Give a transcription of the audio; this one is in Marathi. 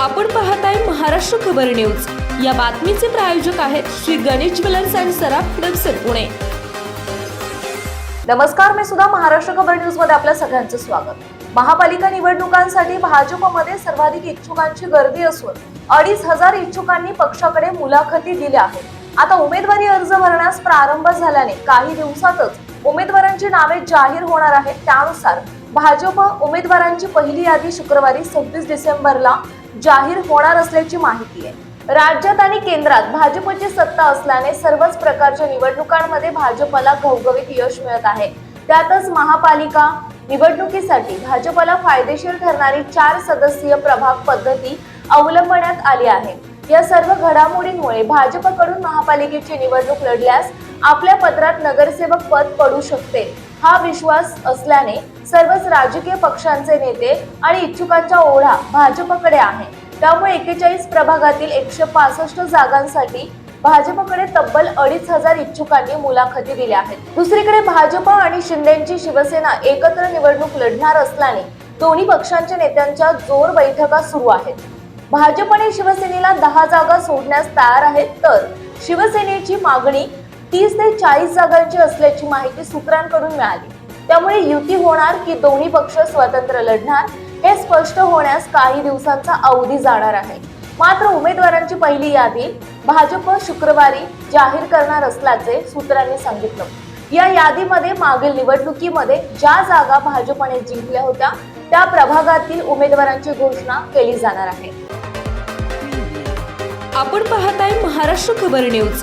आपण पाहताय महाराष्ट्र खबर न्यूज. या बातमीचे प्रायोजक आहेत श्री गणेश ज्वेलर्स अँड सराफ हडपसर पुणे. नमस्कार मी सुद्धा महाराष्ट्र खबर न्यूजमध्ये आपल्या सगळ्यांचं स्वागत. महापालिका निवडणुकांसाठी भाजपमध्ये सर्वाधिक इच्छुकांची गर्दी असून अडीच हजार इच्छुकांनी पक्षाकडे मुलाखती दिल्या आहेत. आता उमेदवारी अर्ज भरण्यास प्रारंभ झाल्याने काही दिवसातच उमेदवारांची नावे जाहीर होणार आहेत. त्यानुसार भाजप उमेदवारांची पहिली यादी शुक्रवारी सव्वीस डिसेंबरला जाहीर होणार असल्याची माहिती आहे. राज्यात आणि केंद्रात भाजपची सत्ता असल्याने सर्वच प्रकारच्या निवडणुकांमध्ये भाजपला घवघवीत यश मिळत आहे. त्यातच महापालिका निवडणुकीसाठी भाजपला फायदेशीर ठरणारी चार सदस्यीय प्रभाग पद्धती अवलंबण्यात आली आहे. या सर्व घडामोडींमुळे भाजपकडून महापालिकेची निवडणूक लढल्यास आपल्या पत्रात नगरसेवक पद पडू शकते. हा विश्वास असल्याने सर्वच राजकीय पक्षांचे नेते आणि इच्छुकांचा ओढा भाजपकडे आहे. त्यामुळे एकेचाळीस प्रभागातील एकशे पासष्ट जागांसाठी भाजपकडे तब्बल अडीच हजार इच्छुकांनी मुलाखती दिल्या आहेत. दुसरीकडे भाजप आणि शिंदेची शिवसेना एकत्र निवडणूक लढणार असल्याने दोन्ही पक्षांच्या नेत्यांच्या जोर बैठका सुरू आहेत. भाजप आणि शिवसेनेला दहा जागा सोडण्यास तयार आहेत तर शिवसेनेची मागणी तीस ते चाळीस जागांची असल्याची माहिती सूत्रांकडून मिळाली. त्यामुळे युती होणार की दोन्ही पक्ष स्वतंत्र लढणार हे स्पष्ट होण्यास काही दिवसांचा अवधी जाणार आहे. मात्र उमेदवारांची पहिली यादी भाजप शुक्रवारी जाहीर करणार असल्याचे सूत्रांनी सांगितलं. या यादीमध्ये मागील निवडणुकीमध्ये ज्या जागा भाजपने जिंकल्या होत्या त्या प्रभागातील उमेदवारांची घोषणा केली जाणार आहे. आपण पाहताय महाराष्ट्र खबर न्यूज.